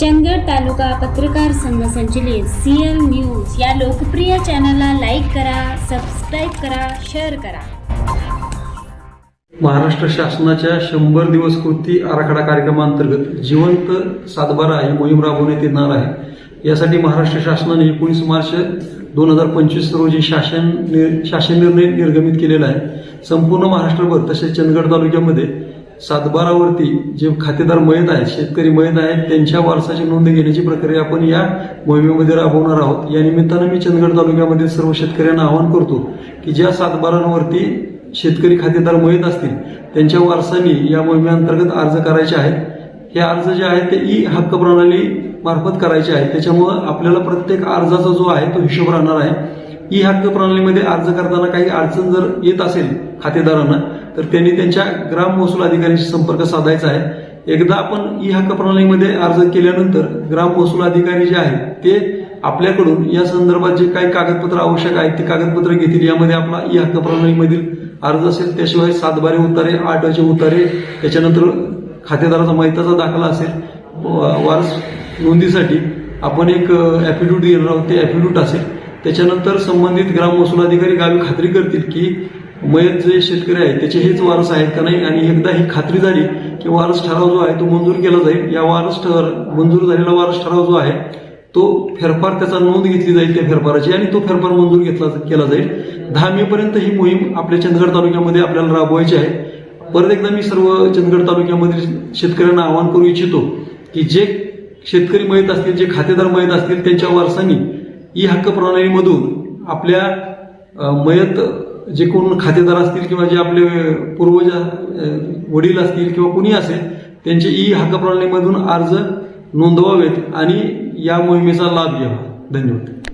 चंदगड तालुका पत्रकार संघ संचलित सी एल न्यूज या लोकप्रिय चॅनलला लाईक करा सबस्क्राईब करा शेअर करा. महाराष्ट्र शासनाच्या शंभर दिवस कृती आराखडा कार्यक्रमांतर्गत जिवंत सातबारा ही मोहीम राबवण्यात येणार आहे. यासाठी महाराष्ट्र शासनाने एकोणीस मार्च दोन हजार पंचवीस रोजी शासन निर- शासन निर्णय निर्गमित केलेला आहे. संपूर्ण महाराष्ट्रभर तसेच चंदगड तालुक्यामध्ये सातबारावरती जे खातेदार मयत आहेत शेतकरी मयत आहेत त्यांच्या वारसाची नोंद घेण्याची प्रक्रिया आपण या मोहिमेमध्ये राबवणार आहोत. या निमित्तानं मी चंदगड तालुक्यामध्ये सर्व शेतकऱ्यांना आवाहन करतो की ज्या सातबारांवरती शेतकरी खातेदार मयत असतील त्यांच्या वारसांनी या मोहिमेअंतर्गत अर्ज करायचे आहेत. हे अर्ज जे आहेत ते ई हक्क प्रणाली मार्फत करायचे आहेत. त्याच्यामुळं आपल्याला प्रत्येक अर्जाचा जो आहे तो हिशोब राहणार आहे. ई हक्क प्रणालीमध्ये अर्ज करताना काही अडचण जर येत असेल खातेदारांना तर त्यांनी त्यांच्या ग्राम महसूल अधिकाऱ्यांशी संपर्क साधायचा आहे. एकदा आपण ई हक्क प्रणालीमध्ये अर्ज केल्यानंतर ग्राम महसूल अधिकारी जे आहेत ते आपल्याकडून या संदर्भात जे काही कागदपत्र आवश्यक आहेत ते कागदपत्र घेतील. यामध्ये आपला ई हक्क प्रणालीमधील अर्ज असेल त्याशिवाय सातबारे उतारे आठचे उतारे त्याच्यानंतर खातेदाराचा माहितीचा दाखला असेल. व- वारस नोंदीसाठी आपण एक ॲफिड्यूट देणार आहोत. ते ॲफिड्यूट असेल. त्याच्यानंतर संबंधित ग्राम महसूल अधिकारी गावी खात्री करतील की मयत जे शेतकरी आहेत त्याचे हेच वारस आहेत का नाही? आणि एकदा ही खात्री झाली की वारस ठराव जो आहे तो मंजूर केला जाईल. या वारस ठर मंजूर झालेला वारस ठराव जो आहे तो फेरफार त्याचा नोंद घेतली जाईल त्या फेरफाराची आणि तो फेरफार मंजूर घेतला केला जाईल. दहा मे पर्यंत ही मोहीम आपल्या चंदगड तालुक्यामध्ये आपल्याला राबवायची आहे. परत एकदा मी सर्व चंदगड तालुक्यामधील शेतकऱ्यांना आवाहन करू इच्छितो की जे शेतकरी मयत असतील जे खातेदार मयत असतील त्यांच्या वारसांनी ई हक्क प्रणालीमधून आपल्या मयत जे कोण खातेदार असतील किंवा जे आपले पूर्वज वडील असतील किंवा कुणी असेल त्यांचे ई हक्क प्रणालीमधून अर्ज नोंदवावेत आणि या मोहिमेचा लाभ घ्यावा. धन्यवाद.